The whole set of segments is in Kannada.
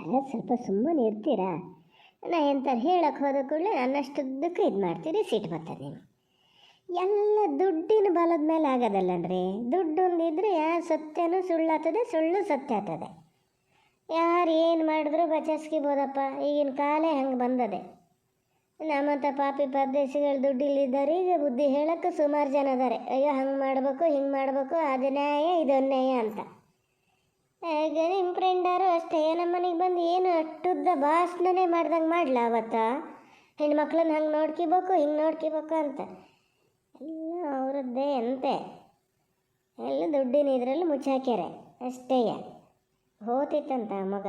ಅಲ್ಲ ಸ್ವಲ್ಪ ಸುಮ್ಮನೆ ಇರ್ತೀರಾ? ನಾ ಎಂತ ಹೇಳಕ್ಕೆ ಹೋದ ಕೂಡಲೇ ನನ್ನಷ್ಟುದ್ದಕ್ಕೆ ಇದು ಮಾಡ್ತೀರಿ ಸಿಟ್ಟು ಬರ್ತದೆ. ನೀನು ಎಲ್ಲ ದುಡ್ಡಿನ ಬಲದ ಮೇಲೆ ಆಗೋದಲ್ಲನ್ರಿ ದುಡ್ಡು ಒಂದಿದ್ರೆ ಯಾರು ಸತ್ಯನೂ ಸುಳ್ಳಾಗ್ತದೆ, ಸುಳ್ಳು ಸತ್ಯ ಆಗ್ತದೆ. ಯಾರು ಏನು ಮಾಡಿದ್ರು ಬಚಸ್ಕಿಬೋದಪ್ಪ, ಈಗಿನ ಕಾಲೇ ಹಂಗೆ ಬಂದದೆ. ನಮ್ಮಂಥ ಪಾಪಿ ಪರದೇಶಿಗಳು ಈಗ ಬುದ್ಧಿ ಹೇಳೋಕ್ಕೆ ಸುಮಾರು ಜನ ಅದಾರೆ ಅಯ್ಯೋ, ಹಂಗೆ ಮಾಡಬೇಕು, ಹಿಂಗೆ ಮಾಡಬೇಕು, ಅದು ನ್ಯಾಯ ಅಂತ. ನಿಮ್ಮ ಫ್ರೆಂಡಾರು ಅಷ್ಟೇ, ನಮ್ಮ ಮನೆಗೆ ಬಂದು ಏನು ಅಟ್ಟುದ್ದ ಭಾಷಣನೇ ಮಾಡ್ದಂಗೆ ಮಾಡ್ಲ ಅವತ್ತ? ಹೆಣ್ಮಕ್ಳನ್ನ ಹಂಗೆ ನೋಡ್ಕಿಬೇಕು, ಹಿಂಗೆ ನೋಡ್ಕಿಬೇಕು ಅಂತ. ಎಲ್ಲ ಅವರದ್ದೇ ಅಂತೆ. ಎಲ್ಲ ದುಡ್ಡಿನ ಇದರಲ್ಲಿ ಮುಚ್ಚಾಕ್ಯಾರೆ. ಅಷ್ಟೇಯ. ಹೋತಿತ್ತಂತ ಮಗ.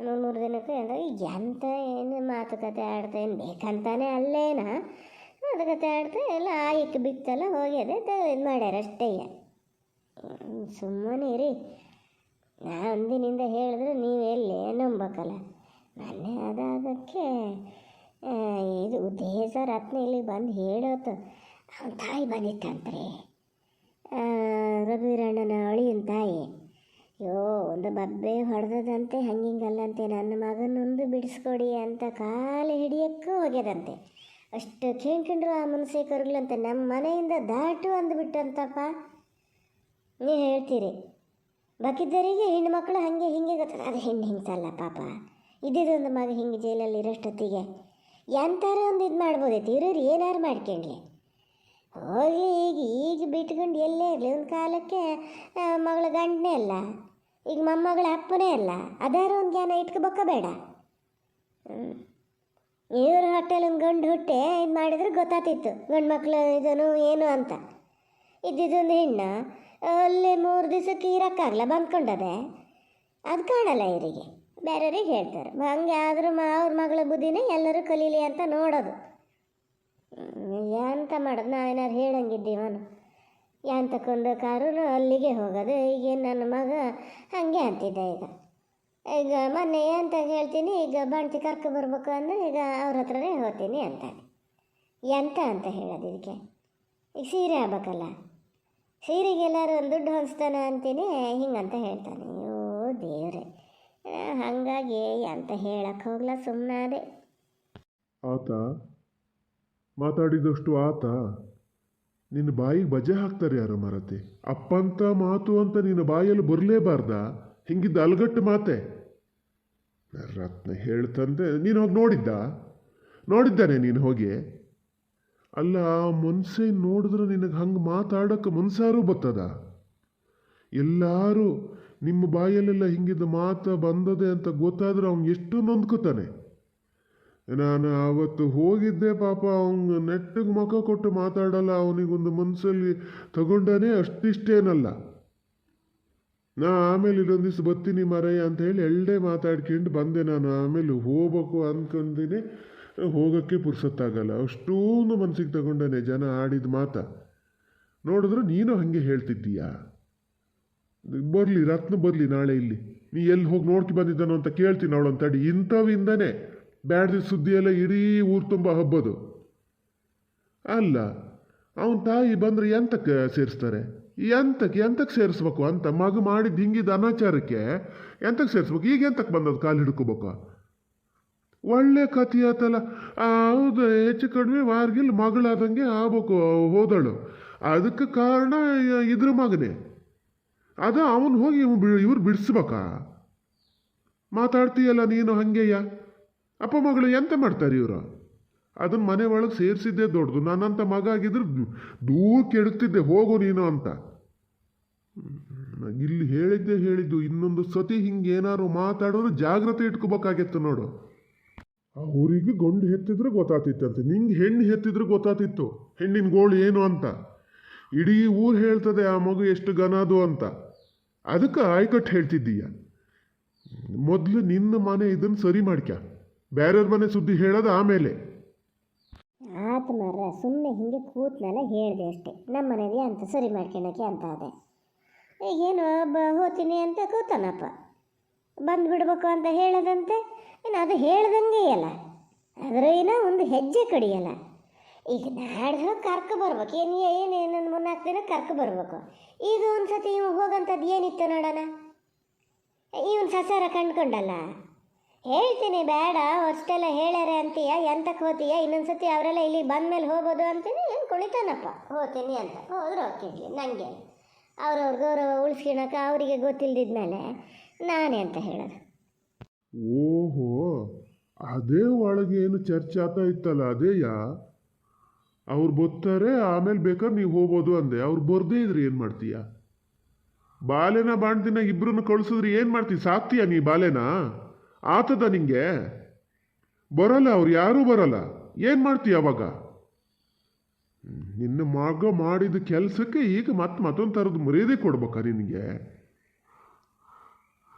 ಮೂರು ಮೂರು ದಿನಕ್ಕೆ ಅಂದ್ರೆ ಎಂತ ಏನು ಮಾತುಕತೆ ಆಡ್ತಾ ಏನು ಬೇಕಂತಾನೆ ಅಲ್ಲೇನ? ಮಾತುಕತೆ ಆಡ್ತಾ ಎಲ್ಲ ಆಯಿತು, ಬಿತ್ತಲ್ಲ ಹೋಗ್ಯದೆ ಇದು ಮಾಡ್ಯಾರ ಅಷ್ಟೇ ಸುಮ್ಮನೆ ಇರಿ. ನಾ ಒಂದಿನಿಂದ ಹೇಳಿದ್ರೆ, ನೀವು ಎಲ್ಲಿ? ನಂಬಕ್ಕಲ್ಲ ಮೊನ್ನೆ ಅದಾಗಕ್ಕೆ ಇದು ದೇಶ ರತ್ನ ಇಲ್ಲಿ ಬಂದು ಹೇಳೋತು. ಅವನ ತಾಯಿ ಬಂದಿತ್ತಂತ್ರಿ. ರಘುವೀರಣ್ಣನ ಅಳಿಯನ ತಾಯಿ. ಅಯ್ಯೋ ಒಂದು ಬಬ್ಬೆ ಹೊಡೆದದಂತೆ, ಹಂಗಿಂಗಲ್ಲಂತೆ, ನನ್ನ ಮಗನೊಂದು ಬಿಡಿಸ್ಕೊಡಿ ಅಂತ ಕಾಲು ಹಿಡಿಯಕ್ಕೂ ಹೋಗ್ಯದಂತೆ ಅಷ್ಟು ಕೇಳ್ಕೊಂಡ್ರು ಆ ಮನಸ್ಸೇ ಕರುಗ್ಲಂತೆ ನಮ್ಮ ಮನೆಯಿಂದ ದಾಟು ಅಂದ್ಬಿಟ್ಟಂತಪ್ಪ. ನೀವು ಹೇಳ್ತೀರಿ. ಬಾಕಿದ್ದವರಿಗೆ ಹೆಣ್ಣು ಮಕ್ಕಳು ಹಾಗೆ ಹಿಂಗೆ ಗೊತ್ತ ಅದು ಹೆಣ್ಣು ಹಿಂಸಲ್ಲ ಪಾಪ. ಇದ್ದಿದ್ದೊಂದು ಮಗ ಹಿಂಗೆ ಜೈಲಲ್ಲಿ ಇರೋಷ್ಟೊತ್ತಿಗೆ. ಎಂತಾರ ಒಂದು ಇದು ಮಾಡ್ಬೋದೈತಿ ಇರೋರು ಏನಾರು ಮಾಡ್ಕೊಂಡ್ಲಿ. ಹೋಗಿ ಈಗ ಈಗ ಬಿಟ್ಕೊಂಡು ಎಲ್ಲೇ ಇರಲಿ. ಒಂದು ಕಾಲಕ್ಕೆ ಮಗಳ ಗಂಡನೇ ಅಲ್ಲ. ಈಗ ಮೊಮ್ಮಗಳ ಅಪ್ಪನೇ ಅಲ್ಲ. ಅದಾರ ಒಂದು ಜ್ಞಾನ ಇಟ್ಕೋಬೇಕ ಬೇಡ. ಇವ್ರ ಹೊಟ್ಟೆಲಿ ಒಂದು ಗಂಡು ಹುಟ್ಟೆ, ಇದು ಮಾಡಿದ್ರೆ ಗೊತ್ತಾತಿತ್ತು ಗಂಡು ಮಕ್ಕಳು ಇದನು ಏನು ಅಂತ. ಇದ್ದಿದ್ದೊಂದು ಹೆಣ್ಣು. ಅಲ್ಲಿ ಮೂರು ದಿವಸಕ್ಕೆ ಇರೋಕ್ಕಾಗಲ್ಲ ಬಂದ್ಕೊಂಡದೆ, ಅದು ಕಾಣಲ್ಲ ಇವರಿಗೆ. ಬೇರೆಯವ್ರಿಗೆ ಹೇಳ್ತಾರೆ. ಹಂಗೆ ಆದರೂ ಮ, ಅವ್ರ ಮಗಳ ಬುದ್ಧಿನೇ ಎಲ್ಲರೂ ಕಲೀಲಿ ಅಂತ ನೋಡೋದು. ಎಂತ ಮಾಡೋದು? ನಾವೇನಾದ್ರು ಹೇಳಂಗಿದ್ದೀವನು ಎಂತಕ್ಕೊಂದು ಕಾರು ಅಲ್ಲಿಗೆ ಹೋಗೋದು. ಈಗ ನನ್ನ ಮಗ ಹಾಗೆ ಅಂತಿದ್ದೆ ಈಗ. ಈಗ ಮೊನ್ನೆ ಅಂತ ಹೇಳ್ತೀನಿ, ಈಗ ಬಂಟಿ ಕರ್ಕೊ ಬರ್ಬೇಕು ಅಂದರೆ ಈಗ ಅವ್ರ ಹತ್ರನೇ ಹೋಗ್ತೀನಿ ಅಂತಾನೆ. ಎಂತ ಅಂತ ಹೇಳೋದು ಇದಕ್ಕೆ? ಈಗ ಸೀರೆ ಆಗ್ಬೇಕಲ್ಲ ಸೀರೆಗೆ ಎಲ್ಲರೂ ಒಂದು ದುಡ್ಡು ಅಂತೀನಿ, ಹಿಂಗಂತ ಹೇಳ್ತಾನೆ ಅಯ್ಯೋ ದೇವ್ರೆ ಹಂಗಾಗಿ ಹಾಗಾಗಿ ಅಂತ ಹೇಳಕ್ಕೆ ಹೋಗ್ಲ ಸುಮ್ಮನಾದೆ ಆತ, ಮಾತಾಡಿದಷ್ಟು ಆತ, ನಿನ್ನ ಬಾಯಿಗೆ ಬಜೆ ಹಾಕ್ತಾರೆ ಯಾರು ಮಾರತಿ ಅಪ್ಪಂತ ಮಾತು ಅಂತ ನಿನ್ನ ಬಾಯಲ್ಲಿ ಬರಲೇಬಾರ್ದ? ಹಿಂಗಿದ್ದ ಅಲ್ಗಟ್ಟು ಮಾತೆ. ರತ್ನ ಹೇಳ್ತಂದೆ, ನೀನು ಹೋಗಿ ನೋಡಿದ್ದ? ನೋಡಿದ್ದಾನೆ ನೀನು ಹೋಗಿ. ಅಲ್ಲ ಮನ್ಸೆ ನೋಡಿದ್ರೆ ನಿನಗೆ ಹಂಗೆ ಮಾತಾಡೋಕ್ಕೆ ಮನ್ಸಾರು ಬರ್ತದ ಎಲ್ಲರೂ ನಿಮ್ಮ ಬಾಯಲ್ಲೆಲ್ಲ ಹಿಂಗಿದ್ದ ಮಾತು ಬಂದದೆ ಅಂತ ಗೊತ್ತಾದ್ರೆ ಅವ್ನು ಎಷ್ಟು ನೊಂದ್ಕೋತಾನೆ? ನಾನು ಅವತ್ತು ಹೋಗಿದ್ದೆ ಪಾಪ, ಅವ್ನು ನೆಟ್ಟಿಗೆ ಮುಖ ಕೊಟ್ಟು ಮಾತಾಡಲ್ಲ, ಅವನಿಗೊಂದು ಮನಸ್ಸಲ್ಲಿ ತಗೊಂಡಾನೆ ಅಷ್ಟಿಷ್ಟೇನಲ್ಲ. ನಾ ಆಮೇಲೆ ಇಲ್ಲೊಂದು ದಿವ್ಸ ಬರ್ತೀನಿ ಮರಯ್ಯ ಅಂತ ಹೇಳಿ ಎಳ್ಳೆ ಮಾತಾಡ್ಕೊಂಡು ಬಂದೆ ನಾನು. ಆಮೇಲೆ ಹೋಗ್ಬೇಕು ಅಂದ್ಕೊಂಡಿನಿ ಹೋಗೋಕ್ಕೆ ಪುರ್ಸತ್ತಾಗಲ್ಲ. ಅಷ್ಟೊಂದು ಮನಸ್ಸಿಗೆ ತಗೊಂಡಾನೆ ಜನ ಆಡಿದ ಮಾತ. ನೋಡಿದ್ರೆ ನೀನು ಹಾಗೆ ಹೇಳ್ತಿದ್ದೀಯಾ? ಬರಲಿ, ರತ್ನ ಬರಲಿ ನಾಳೆ ಇಲ್ಲಿ. ನೀ ಎಲ್ಲಿ ಹೋಗಿ ನೋಡ್ಕೊ ಬಂದಿದ್ದಾನೋ ಅಂತ ಕೇಳ್ತೀನಿ ಅವಳು ತಡಿ. ಇಂಥವಿಂದನೇ ಬ್ಯಾಡ್ದ ಸುದ್ದಿ ಎಲ್ಲ ಇಡೀ ಊರು ತುಂಬ ಹಬ್ಬದು. ಅಲ್ಲ, ಅವನ ತಾಯಿ ಬಂದರೆ ಎಂತಕ್ಕೆ ಸೇರಿಸ್ತಾರೆ? ಎಂತಕ್ಕೆ ಎಂತಕ್ಕೆ ಸೇರಿಸ್ಬೇಕು ಅಂತ ಮಗು ಮಾಡಿದ ಹಿಂಗಿದ್ದ ಅನಾಚಾರಕ್ಕೆ? ಎಂತಕ್ಕೆ ಸೇರಿಸ್ಬೇಕು? ಈಗ ಎಂತಕ್ಕೆ ಬಂದದ್ದು ಕಾಲು ಹಿಡ್ಕೋಬೇಕು? ಒಳ್ಳೆ ಕಥೆ ಆತಲ್ಲ. ಹೌದು, ಹೆಚ್ಚು ಕಡಿಮೆ ವಾರ್ಗಿಲ್ ಮಗಳಾದಂಗೆ ಆಗ್ಬೇಕು, ಹೋದಳು. ಅದಕ್ಕೆ ಕಾರಣ ಇದ್ರ ಮಗನೇ. ಅದ ಅವನು ಹೋಗಿ ಇವ್ರು ಬಿಡಿಸ್ಬೇಕಾ? ಮಾತಾಡ್ತೀಯಲ್ಲ ನೀನು ಹಂಗೆಯ? ಅಪ್ಪ ಮಗಳು ಎಂತ ಮಾಡ್ತಾರೆ ಇವರು? ಅದನ್ನ ಮನೆ ಒಳಗೆ ಸೇರಿಸಿದ್ದೆ ದೊಡ್ಡದು. ನನ್ನಂಥ ಮಗ ಆಗಿದ್ರು ದೂರ ಕೆಡುತ್ತಿದ್ದೆ, ಹೋಗು ನೀನು ಅಂತ. ಇಲ್ಲಿ ಹೇಳಿದ್ದೆ ಹೇಳಿದ್ದು, ಇನ್ನೊಂದು ಸತಿ ಹಿಂಗೆ ಏನಾದ್ರು ಮಾತಾಡೋರು ಜಾಗ್ರತೆ ಇಟ್ಕೋಬೇಕಾಗಿತ್ತು ನೋಡು. ಅವರಿಗೆ ಗಂಡು ಹೆತ್ತಿದ್ರೆ ಗೊತ್ತಾತಿತ್ತಂತೆ ನಿಂಗೆ ಹೆಣ್ಣು ಹೆತ್ತಿದ್ರೆ ಗೊತ್ತಾತಿತ್ತು ಹೆಣ್ಣಿನ ಗೋಳು ಏನು ಅಂತ. ಇಡೀ ಊರು ಹೇಳ್ತದೆ ಆ ಮಗು ಎಷ್ಟು ಗನದು ಅಂತ. ಅದಕ್ಕೆ ಆಯ್ಕಟ್ಟು ಹೇಳ್ತಿದ್ದೀಯ. ಮೊದಲು ನಿನ್ನ ಮನೆ ಇದನ್ನು ಸರಿ ಮಾಡ್ಕ. ಬೇರೆಯವ್ರ ಮನೆ ಸುದ್ದಿ ಹೇಳೋದು ಆಮೇಲೆ. ಆತ ಸುಮ್ಮನೆ ಹಿಂಗೆ ಕೂತ್ನಲ್ಲ ಹೇಳಿದೆ ಅಷ್ಟೇ. ನಮ್ಮ ಮನೆಗೆ ಅಂತ ಸರಿ ಮಾಡ್ಕೊಳಕ್ಕೆ ಅಂತ ಅದೇ ಈಗೇನು ಹೋಗ್ತೀನಿ ಅಂತ ಕೂತಾನಪ್ಪ. ಬಂದು ಬಿಡ್ಬೇಕು ಅಂತ ಹೇಳದಂತೆ? ಇನ್ನು ಅದು ಹೇಳ್ದಂಗೆ ಅಲ್ಲ. ಅದರ ಏನೋ ಒಂದು ಹೆಜ್ಜೆ ಕಡಿಯಲ್ಲ ಈಗ ನಾಡ್ದು ಕರ್ಕೊ ಬರ್ಬೇಕು. ಏನು ಏನು ಏನೊಂದು ಮೂರ್ನಾಲ್ಕು ದಿನ ಕರ್ಕೊ ಬರ್ಬೇಕು. ಈಗ ಒಂದು ಸತಿ ಇವ್ ಹೋಗಂಥದ್ದು ಏನಿತ್ತು ನೋಡೋಣ. ಇವನು ಸಸಾರ ಕಂಡ್ಕೊಂಡಲ್ಲ. ಹೇಳ್ತೀನಿ, ಬೇಡ, ಅಷ್ಟೆಲ್ಲ ಹೇಳ್ಯಾರೆ ಅಂತೀಯ ಎಂತಕ್ಕೆ ಹೋತೀಯ ಇನ್ನೊಂದು ಸತಿ ಅವರೆಲ್ಲ ಇಲ್ಲಿ ಬಂದಮೇಲೆ ಹೋಗೋದು ಅಂತೀನಿ, ಏನು ಕುಣಿತಾನಪ್ಪ. ಹೋತೀನಿ ಅಂತ. ಹೋದ್ರೆ ಹೋಗ್ತಿದ್ಲಿ ನನಗೆ ಅವ್ರವ್ರ ಗೌರವ ಉಳಿಸ್ಕೊಳಕ್ಕೆ ಅವರಿಗೆ ಗೊತ್ತಿಲ್ದಿದ್ಮೇಲೆ ನಾನೇ ಅಂತ ಹೇಳೋದು. ಓಹೋ, ಅದೇ ಒಳಗೆ ಏನು ಚರ್ಚೆ ಆಗ್ತಾ ಇತ್ತಲ್ಲ ಅದೇಯಾ ಅವ್ರು ಬರ್ತಾರೆ, ಆಮೇಲೆ ಬೇಕಾದ್ರೆ ನೀವು ಹೋಗ್ಬೋದು ಅಂದೆ. ಅವ್ರು ಬರ್ದೇ ಇದ್ರೆ ಏನು ಮಾಡ್ತೀಯ? ಬಾಲೆನ ಬಾಣ್ದಿನ ಇಬ್ಬರನ್ನು ಕಳ್ಸಿದ್ರೆ ಏನು ಮಾಡ್ತೀವಿ ಸಾಕ್ತೀಯ ನೀ ಬಾಲೆನ? ಆತದ ನಿಂಗೆ? ಬರಲ್ಲ, ಅವ್ರು ಯಾರೂ ಬರಲ್ಲ. ಏನು ಮಾಡ್ತೀಯ ಅವಾಗ? ನಿನ್ನ ಮಗ ಮಾಡಿದ ಕೆಲಸಕ್ಕೆ ಈಗ ಮತ್ತೆ ಮತ್ತೊಂದು ಥರದ ಮರ್ಯಾದೆ ಕೊಡ್ಬೇಕಾ ನಿನಗೆ?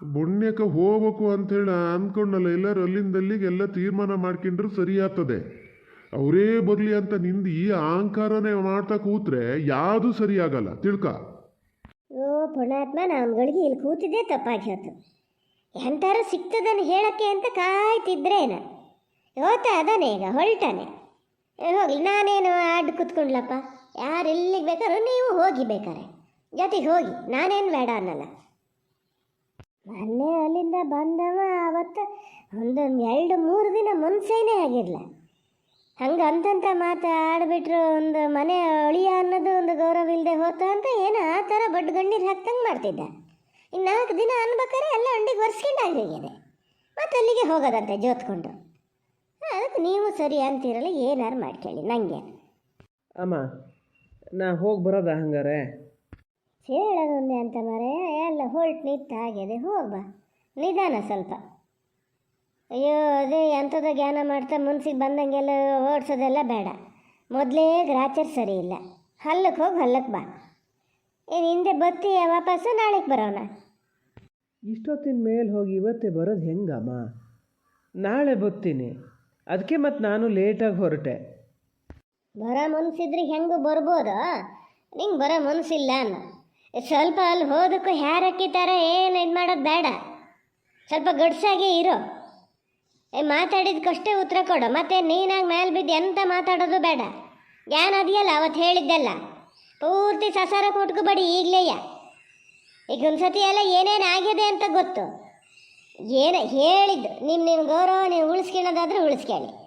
ಬುಣ್ಯಕ್ಕೆ ಹೋಗ್ಬೇಕು ಅಂಥೇಳಿ ಅಂದ್ಕೊಂಡಲ್ಲ ಎಲ್ಲರೂ ಅಲ್ಲಿಂದ ಅಲ್ಲಿಗೆ ಎಲ್ಲ ತೀರ್ಮಾನ ಮಾಡ್ಕೊಂಡ್ರು ಸರಿ ಆಗ್ತದೆ. ಅವರೇ ಬರಲಿ ಅಂತ ನಿಂದು ಈ ಅಹಂಕಾರನೇ ಮಾಡ್ತಾ ಕೂತ್ರೆ ಯಾವುದು ಸರಿ ಆಗಲ್ಲ. ತಿಳ್ಕ. ಓ ಪುಣಾತ್ಮ ನಮ್ಗಳಿಗೆ ಇಲ್ಲಿ ಕೂತಿದ್ದೆ ತಪ್ಪಾಗಿ ಹೋತು. ಎಂತಾರು ಸಿಗ್ತದನ್ನು ಹೇಳಕ್ಕೆ ಅಂತ ಕಾಯ್ತಿದ್ರೇನ? ಹೋತ ಅದಾನೆ ಈಗ, ಹೊರಟಾನೆ. ಹೋಗ್ಲಿ, ನಾನೇನು ಅಡ್ಡು ಕೂತ್ಕೊಂಡ್ಲಪ್ಪ? ಯಾರು ಎಲ್ಲಿಗೆ ಬೇಕಾದ್ರೂ ನೀವು ಹೋಗಿ ಬೇಕಾರೆ. ಜೊತೆಗೆ ಹೋಗಿ, ನಾನೇನು ಬೇಡ ಅನ್ನಲ್ಲ. ಮೊನ್ನೆ ಅಲ್ಲಿಂದ ಬಂದವ ಅವತ್ತು ಒಂದು ಎರಡು ಮೂರು ದಿನ ಮುಂಚೆನೆ ಆಗಿರಲ್ಲ ಹಂಗೆ ಅಂತಂತ ಮಾತು ಆಡ್ಬಿಟ್ರು, ಒಂದು ಮನೆ ಅಳಿಯ ಅನ್ನೋದು ಒಂದು ಗೌರವ ಇಲ್ಲದೆ ಹೋತ ಅಂತ ಏನೋ ಆ ಥರ ಬಡ್ ಗಣ್ಣೀರು ಹಾಕ್ತಂಗೆ ಮಾಡ್ತಿದ್ದ. ಇನ್ನು ನಾಲ್ಕು ದಿನ ಅನ್ಬೇಕಾರೆ ಎಲ್ಲ ಅಂಡಿಗೆ ಒರೆಸ್ಕೊಂಡಾಗಿದೆ ಮತ್ತು ಅಲ್ಲಿಗೆ ಹೋಗೋದಂತೆ ಜೋತ್ಕೊಂಡು. ಅದಕ್ಕೆ ನೀವು ಸರಿ ಅಂತಿರಲ್ಲ, ಏನಾರು ಮಾಡ್ಕೊಳ್ಳಿ ನನಗೆ ಅಮ್ಮ, ನಾ ಹೋಗಿ ಬರೋದಾ ಹಂಗಾರೆ? ಹೇಳೋದೊಂದೇ ಅಂತ ಮರೆ ಎಲ್ಲ ಹೊಲ್ಟ್ ನಿಂತ ಆಗಿದೆ ಹೋಗ್ಬಾ ನಿಧಾನ ಸ್ವಲ್ಪ. ಅಯ್ಯೋ ಅದೇ ಎಂಥದ್ದು ಜ್ಞಾನ ಮಾಡ್ತಾ ಮುನ್ಸಿಗೆ ಬಂದಂಗೆಲ್ಲ ಓಡಿಸೋದೆಲ್ಲ ಬೇಡ. ಮೊದಲೇ ಗ್ರಾಚರ್ ಸರಿ ಇಲ್ಲ. ಹಲ್ಲಕ್ಕೆ ಹೋಗಿ ಹಲ್ಲಕ್ಕೆ ಬಾ. ಏನು ಹಿಂದೆ ಬತ್ತೀಯ ವಾಪಸ್ಸು ನಾಳೆಗೆ ಬರೋಣ. ಇಷ್ಟೊತ್ತಿನ ಮೇಲೆ ಹೋಗಿ ಇವತ್ತೇ ಬರೋದು ಹೆಂಗಮ್ಮ? ನಾಳೆ ಬರ್ತೀನಿ ಅದಕ್ಕೆ ಮತ್ತು ನಾನು ಲೇಟಾಗಿ ಹೊರಟೆ. ಬರೋ ಮನ್ಸಿದ್ರೆ ಹೆಂಗೆ ಬರ್ಬೋದು? ನಿಂಗೆ ಬರೋ ಮನಸ್ಸಿಲ್ಲ ಅನ್ನ ಸ್ವಲ್ಪ ಅಲ್ಲಿ ಹೋದಕ್ಕೂ ಹ್ಯಾರಕ್ಕಿತಾರ ಏನು ಇದು ಮಾಡೋದು ಬೇಡ. ಸ್ವಲ್ಪ ಗಡ್ಸಾಗೆ ಇರೋ. ಮಾತಾಡಿದ್ಕಷ್ಟೇ ಉತ್ತರ ಕೊಡು. ಮತ್ತೆ ನೀನಾಗಿ ಮೇಲೆ ಬಿದ್ದು ಎಂತ ಮಾತಾಡೋದು ಬೇಡ. ಜ್ಞಾನ ಅದೆಯಲ್ಲ ಅವತ್ತು ಹೇಳಿದ್ದೆಲ್ಲ. ಪೂರ್ತಿ ಸಸಾರ ಕೊಟ್ಕೋಬೇಡಿ ಈಗಲೇಯ. ಈಗ ಒಂದ್ಸತಿ ಎಲ್ಲ ಏನೇನು ಆಗಿದೆ ಅಂತ ಗೊತ್ತು. ಏನು ಹೇಳಿದ್ದು ನಿಮ್ಮ ನಿಮ್ಮ ಗೌರವ, ನೀವು ಉಳಿಸ್ಕೊಳ್ಳೋದಾದ್ರೆ ಉಳಿಸ್ಕೊಳ್ಳಿ.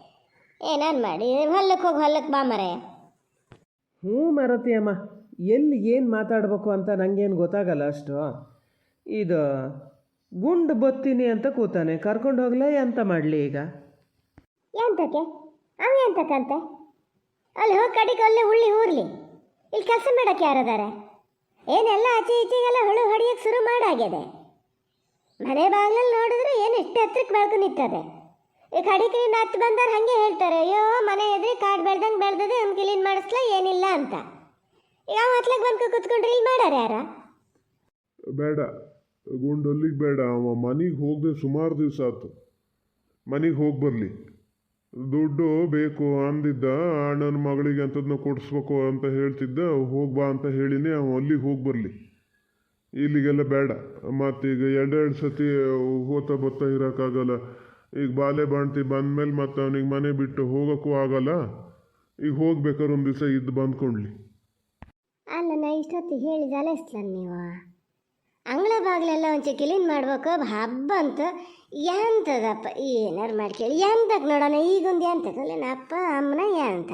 ಏನಾರು ಮಾಡಿ. ಹೊಲಕ್ಕೆ ಹೋಗಿ ಹೊಲಕ್ಕೆ ಬಾ ಮರೆ ಹ್ಞೂ ಮಾರತಿ ಅಮ್ಮ ಎಲ್ಲಿ ಏನು ಮಾತಾಡಬೇಕು ಅಂತ ನನಗೇನು ಗೊತ್ತಾಗಲ್ಲ ಅಷ್ಟು. ಇದು ಗುಂಡು ಬತ್ತೀನಿ ಅಂತ ಕೂತಾನೆ. ಕರ್ಕೊಂಡು ಹೋಗಲ ಎಂತ ಮಾಡಲಿ ಈಗ? ಎಂತಕ್ಕೆ? ಅವ ಎಂತಕ್ಕಂತೆ? ಅಲ್ಲಿ ಹೋಗಿ ಕಡಿಗೆ ಅಲ್ಲೇ ಉಳ್ಳಿ ಊರ್ಲಿ. ಇಲ್ಲಿ ಕೆಲಸ ಮಾಡಕ್ಕೆ ಯಾರದಾರೆ? ಏನೆಲ್ಲ ಆಚೆ ಈಚೆಗೆಲ್ಲ ಹುಳು ಹೊಡಿಯಕ್ಕೆ ಶುರು ಮಾಡಾಗಿದೆ ಮನೆ ಬಾಗಿಲಲ್ಲಿ ನೋಡಿದ್ರೆ ಏನು ಇಷ್ಟು ಹತ್ರಕ್ಕೆ ಬೆಳಕು ನಿಂತದೆ. ಈ ಕಡಿಕಿನಿಂದ ಹತ್ತು ಬಂದವ್ರು ಹಾಗೆ ಹೇಳ್ತಾರೆ, ಅಯ್ಯೋ, ಮನೆ ಎದುರು ಕಾಡು ಬೆಳ್ದಂಗೆ ಬೆಳೆದದೆ ನಮ್ಮ ಕ್ಲೀನ್ ಮಾಡಿಸ್ಲಾ ಏನಿಲ್ಲ ಅಂತ. ಬಂದು ಇಲ್ಲಿ ಮಾಡ್ಯಾರ ಯಾರ? ಬೇಡ, ಗುಂಡಲ್ಲಿಗೆ ಬೇಡ. ಅವ ಮನೆಗೆ ಹೋಗದೆ ಸುಮಾರು ದಿವಸ ಆಯ್ತು ಮನೆಗೆ ಹೋಗಿ ಬರಲಿ. ದುಡ್ಡು ಬೇಕು ಅಂದಿದ್ದ, ಅಣ್ಣನ ಮಗಳಿಗೆ ಅಂಥದ್ದನ್ನ ಕೊಡಿಸ್ಬೇಕು ಅಂತ ಹೇಳ್ತಿದ್ದ, ಹೋಗಿ ಬಾ ಅಂತ ಹೇಳಿನೇ, ಅವ ಅಲ್ಲಿಗೆ ಹೋಗಿ ಬರಲಿ. ಇಲ್ಲಿಗೆಲ್ಲ ಬೇಡ. ಮತ್ತೀಗ ಎರಡೆರಡು ಸತಿ ಹೋತ ಬತ್ತ ಇರೋಕ್ಕಾಗಲ್ಲ. ಈಗ ಬಾಲೆ ಬಾಣ್ತಿ ಬಂದಮೇಲೆ ಮತ್ತೆ ಅವನಿಗೆ ಮನೆ ಬಿಟ್ಟು ಹೋಗೋಕ್ಕೂ ಆಗಲ್ಲ. ಈಗ ಹೋಗ್ಬೇಕಾದ್ರೆ ಒಂದು ದಿವಸ ಇದ್ದು ಬಂದ್ಕೊಂಡ್ಲಿ. ಇಷ್ಟೊತ್ತಿಗೆ ಹೇಳಿ ಜಲಿಸ್ಲ ನೀವು? ಅಂಗಳ ಬಾಗಿಲೆಲ್ಲ ಒಂಚೆ ಕ್ಲೀನ್ ಮಾಡ್ಬೇಕು, ಹಬ್ಬ ಅಂತ ಎಂತದಪ್ಪ? ಏನಾರು ಮಾಡ್ಕೇಳಿ ಎಂತಕ್ಕೆ ನೋಡೋಣ? ಈಗೊಂದು ಎಂತಕ್ಕಲ್ಲ ಅಪ್ಪ, ಅಮ್ಮನ ಎಂತ?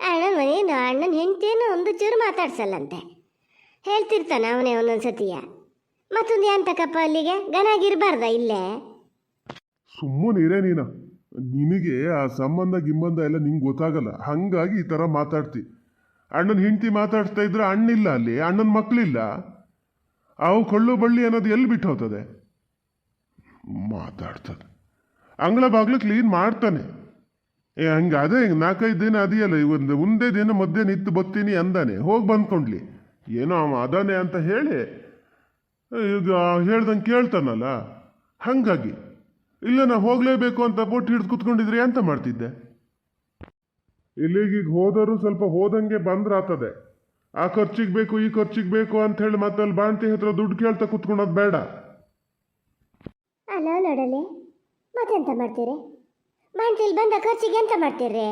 ಅಣ್ಣನ ಮನೇನು ಅಣ್ಣನ ಹೆಂಡತಿಯನ್ನು ಒಂದು ಚೂರು ಮಾತಾಡ್ಸಲ್ಲಂತೆ. ಹೇಳ್ತಿರ್ತಾನೆ ಅವನೇ ಒಂದೊಂದು ಸತಿಯ. ಮತ್ತೊಂದು ಎಂತಕ್ಕಪ್ಪ ಅಲ್ಲಿಗೆ? ಗನಾಗಿರ್ಬಾರ್ದ ಇಲ್ಲೇ? ಸುಮ್ಮನೆ ಇರೇ ನೀನ. ನಿನಗೆ ಆ ಸಂಬಂಧ ಗಿಂಬಂಧ ಎಲ್ಲ ನಿಂಗೆ ಗೊತ್ತಾಗಲ್ಲ. ಹಂಗಾಗಿ ಈ ಥರ ಮಾತಾಡ್ತಿ. ಅಣ್ಣನ ಹೆಂಡತಿ ಮಾತಾಡ್ತಾ ಇದ್ರೆ ಅಣ್ಣಿಲ್ಲ ಅಲ್ಲಿ, ಅಣ್ಣನ ಮಕ್ಕಳಿಲ್ಲ ಅವು ಕೊಳ್ಳು ಬಳ್ಳಿ ಅನ್ನೋದು ಎಲ್ಲಿ ಬಿಟ್ಟು ಹೋಗ್ತದೆ? ಮಾತಾಡ್ತದೆ. ಅಂಗಳ ಬಾಗ್ಲ ಕ್ಲೀನ್ ಮಾಡ್ತಾನೆ. ಏ, ಹಂಗೆ ಅದೇ, ಹಿಂಗೆ ನಾಲ್ಕೈದು ದಿನ ಅದೆಯಲ್ಲ ಒಂದು ಒಂದೇ ದಿನ ಮಧ್ಯಾಹ್ನ ಇತ್ತು ಬತ್ತೀನಿ ಅಂದಾನೆ. ಹೋಗಿ ಬಂದ್ಕೊಂಡ್ಲಿ. ಏನೋ ಅವ ಅದಾನೆ ಅಂತ ಹೇಳಿ, ಈಗ ಹೇಳ್ದಂಗೆ ಕೇಳ್ತಾನಲ್ಲ. ಹಂಗಾಗಿ, ಇಲ್ಲ ನಾ ಹೋಗಲೇಬೇಕು ಅಂತ ಬೊಟ್ಟು ಹಿಡಿದು ಕುತ್ಕೊಂಡಿದ್ರೆ ಎಂತ ಮಾಡ್ತಿದ್ದೆ. ಇಲ್ಲಿಗೀಗ ಹೋದರೂ ಸ್ವಲ್ಪ ಹೋದಂಗೆ ಬಂದ್ರಾತದೆ. ಆ ಖರ್ಚಿಗೆ ಬೇಕು, ಈ ಖರ್ಚಿಗೆ ಬೇಕು ಅಂತ ಹೇಳಿ ಮತ್ತೆ ಅಲ್ಲಿ ಬಾಣ್ತಿ ಹತ್ರ ದುಡ್ಡು ಕೇಳ್ತಾ ಕುತ್ಕೊಳೋದು ಬೇಡ. ಅಲ್ಲ, ನೋಡಲಿ, ಮತ್ತೆಂತ ಮಾಡ್ತೀರಿ? ಬಾಣ್ತಿಲಿ ಬಂದ ಖರ್ಚಿಗೆ ಎಂತ ಮಾಡ್ತೀರಿ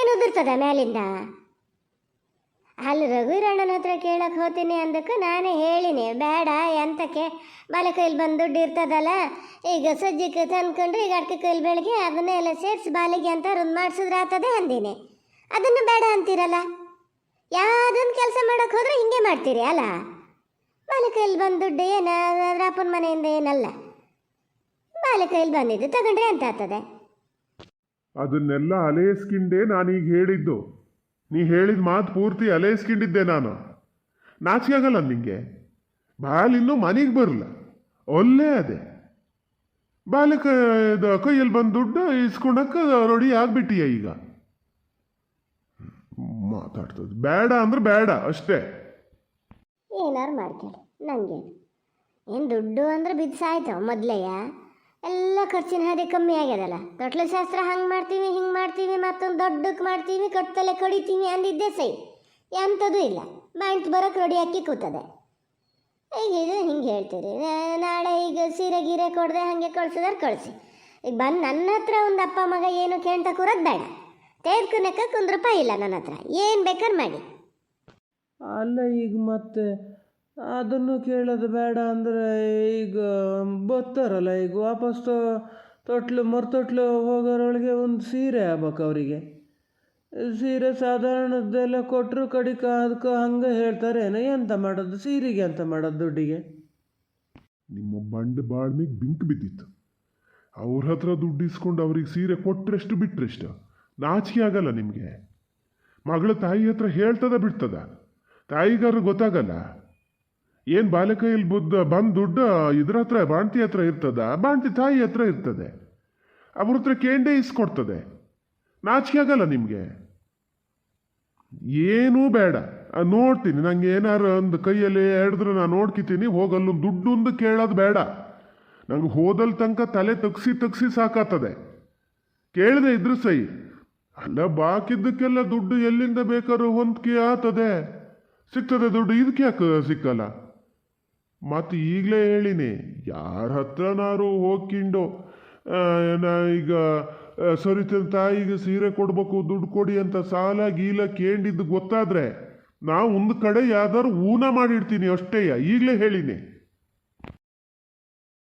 ಏನು ಉದುರ್ತದ ಮೇಲಿಂದ ಅಲ್ಲಿ ರಘುರಣ್ಣನ ಹತ್ರ ಕೇಳಕ್ಕೆ ಹೋತೀನಿ ಅಂದಕ್ಕೆ ನಾನೇ ಹೇಳಿನಿ, ಬೇಡ ಎಂತಕ್ಕೆ? ಬಾಲೆ ಕೈಲಿ ಬಂದು ದುಡ್ಡು ಇರ್ತದಲ್ಲ, ಈಗ ಸಜ್ಜಿಗೆ ತಂದ್ಕೊಂಡ್ರೆ ಈಗ ಅಡ್ಕೆ ಕೈಲಿ ಬೆಳಗ್ಗೆ ಅದನ್ನೆಲ್ಲ ಸೇರಿಸಿ ಬಾಲಿಗೆ ಅಂತ ರುಂದು ಮಾಡಿಸಿದ್ರೆ ಆತದೆ ಅಂದಿನಿ. ಅದನ್ನು ಬೇಡ ಅಂತೀರಲ್ಲ? ಯಾವುದೊಂದು ಕೆಲಸ ಮಾಡೋಕೆ ಹೋದರೆ ಹಿಂಗೆ ಮಾಡ್ತೀರಿ ಅಲ್ಲ? ಬಾಲಕೈಲಿ ಬಂದು ದುಡ್ಡು ಏನಾದ್ರೂ ಅಪ್ಪನ ಮನೆಯಿಂದ ಏನಲ್ಲ? ಬಾಲಕೈಲಿ ಬಂದಿದ್ದು ತಗೊಂಡ್ರೆ ಅಂತ ಆಗ್ತದೆ? ಅದನ್ನೆಲ್ಲ ಅಲೇಸ್ಕಿಂಡೆ ನಾನೀಗ ಹೇಳಿದ್ದು. ನೀ ಹೇಳಿದ ಮಾತು ಪೂರ್ತಿ ಅಲೇಸ್ಕೊಂಡಿದ್ದೆ ನಾನು. ನಾಚಿಕೆ ಆಗಲ್ಲ ನಿಂಗೆ? ಬಾಲಿನ್ನೂ ಮನೆಗೆ ಬರಲ್ಲ. ಒಲ್ಲೇ ಅದೇ. ಬಾಲಕ ಕೈಯಲ್ಲಿ ಬಂದು ದುಡ್ಡು ಇಸ್ಕೊಳಕ್ಕೆ ರೆಡಿ ಆಗಿಬಿಟ್ಟಿಯ ಈಗ? ಮಾತಾಡ್ತದೆ. ಬೇಡ ಅಂದ್ರೆ ಬೇಡ, ಅಷ್ಟೇ. ಏನಾರು ಮಾಡ್ಕೊಳ್ಳಿ ನನಗೆ ಏನು ದುಡ್ಡು ಅಂದ್ರೆ ಬಿದ್ದು ಸಾಯ್ತಾವ ಮೊದಲೆಯ ಎಲ್ಲ ಖರ್ಚಿನ ಹಾದಿ ಕಮ್ಮಿ ಆಗ್ಯದಲ್ಲ. ತೊಟ್ಲ ಶಾಸ್ತ್ರ ಹಂಗೆ ಮಾಡ್ತೀವಿ, ಹಿಂಗೆ ಮಾಡ್ತೀವಿ, ಮತ್ತೊಂದು ದೊಡ್ಡಕ್ಕೆ ಮಾಡ್ತೀವಿ ಕಟ್ತಲೆ ಕಡಿತೀವಿ ಅಂದಿದ್ದೆ ಸೈ ಎಂಥದ್ದು ಇಲ್ಲ. ಬಾಂಟ್ ಬರೋಕೆ ರೆಡಿ ಹಾಕಿ ಕೂತದೆ. ಈಗ ಇದು ಹಿಂಗೆ ಹೇಳ್ತೀರಿ. ನಾಳೆ ಈಗ ಸೀರೆ ಗೀರೆ ಕೊಡದೆ ಹಾಗೆ ಕಳ್ಸಿದ್ರೆ ಕಳಿಸಿ ಈಗ ಬಂದು ನನ್ನ ಹತ್ರ ಒಂದು ಅಪ್ಪ ಮಗ ಏನು ಕೇಳ್ತಾ ಕೂರೋದು ಬೇಡ. ತೆಗೆದ್ಕೊಳಕ್ಕೆ ಒಂದು ರೂಪಾಯಿ ಇಲ್ಲ ನನ್ನ ಹತ್ರ. ಏನು ಬೇಕಾದ್ರೆ ಮಾಡಿ. ಅಲ್ಲ ಈಗ ಮತ್ತೆ ಅದನ್ನು ಕೇಳೋದು ಬೇಡ ಅಂದರೆ ಈಗ ಬರ್ತಾರಲ್ಲ ಈಗ ವಾಪಸ್ ತೊ- ತೊಟ್ಲು ಮರ್ತೊಟ್ಲು ಹೋಗೋರೊಳಗೆ ಒಂದು ಸೀರೆ ಆಗ್ಬೇಕು ಅವರಿಗೆ. ಸೀರೆ ಸಾಧಾರಣದ್ದೆಲ್ಲ ಕೊಟ್ಟರು ಕಡಿಕ ಅದಕ್ಕೆ ಹಂಗೆ ಹೇಳ್ತಾರೆ ಏನೋ ಎಂತ ಮಾಡೋದು ಸೀರೆಗೆ ಎಂತ ಮಾಡೋದು ದುಡ್ಡಿಗೆ? ನಿಮ್ಮ ಬಂಡ ಬಾಳ್ಮಿಗೆ ಬಿಂಕ್ ಬಿದ್ದಿತ್ತು. ಅವ್ರ ಹತ್ರ ದುಡ್ಡು ಇಸ್ಕೊಂಡು ಅವ್ರಿಗೆ ಸೀರೆ ಕೊಟ್ಟರೆಷ್ಟು ಬಿಟ್ರೆಷ್ಟು? ನಾಚಿಕೆ ಆಗಲ್ಲ ನಿಮಗೆ. ಮಗಳ ತಾಯಿ ಹತ್ರ ಹೇಳ್ತದ ಬಿಡ್ತದ. ತಾಯಿಗಾರು ಗೊತ್ತಾಗಲ್ಲ. ಏನು ಬಾಲಕೈಯಲ್ಲಿ ಬುದ್ಧ ಬಂದು ದುಡ್ಡು ಇದ್ರ ಹತ್ರ, ಬಾಣ್ತಿ ಹತ್ರ ಇರ್ತದ, ಬಾಣ್ತಿ ತಾಯಿ ಹತ್ರ ಇರ್ತದೆ. ಅವ್ರ ಹತ್ರ ಕೇಂಡೆ ಇಸ್ಕೊಡ್ತದೆ. ನಾಚಿಕೆ ಆಗಲ್ಲ ನಿಮಗೆ. ಏನೂ ಬೇಡ. ನೋಡ್ತೀನಿ. ನಂಗೆ ಏನಾರು ಒಂದು ಕೈಯಲ್ಲಿ ಹಿಡಿದ್ರೆ ನಾನು ನೋಡ್ಕಿತೀನಿ ಹೋಗಲ್ಲೂ ದುಡ್ಡು ಒಂದು ಕೇಳೋದು ಬೇಡ. ನಂಗೆ ಹೋದಲ್ ತನಕ ತಲೆ ತಗ್ಸಿ ತಗ್ಸಿ ಸಾಕಾತದೆ. ಕೇಳದೆ ಇದ್ರು ಸೈ ಅಲ್ಲ ಬಾಕಿದ್ದಕ್ಕೆಲ್ಲ ದುಡ್ಡು ಎಲ್ಲಿಂದ ಬೇಕಾದ್ರೂ ಹೊಂದ್ಕೆ ಆತದೆ ಸಿಗ್ತದೆ ದುಡ್ಡು ಇದಕ್ಕೆ ಯಾಕೆ ಸಿಕ್ಕಲ್ಲ. ಮತ್ತು ಈಗಲೇ ಹೇಳಿನಿ ಯಾರ ಹತ್ರನಾರು ಹೋಗ್ಕಿಂಡು ಆ, ನಾ ಈಗ ಸರಿತನ ತಾಯಿಗೆ ಸೀರೆ ಕೊಡ್ಬೇಕು ದುಡ್ಡು ಕೊಡಿ ಅಂತ ಸಾಲ ಗೀಲ ಕೇಂಡಿದ್ದು ಗೊತ್ತಾದ್ರೆ ನಾವು ಒಂದು ಕಡೆ ಯಾವ್ದಾದ್ರು ಊನ ಮಾಡಿಡ್ತೀನಿ ಅಷ್ಟೇಯ ಈಗಲೇ ಹೇಳಿನಿ.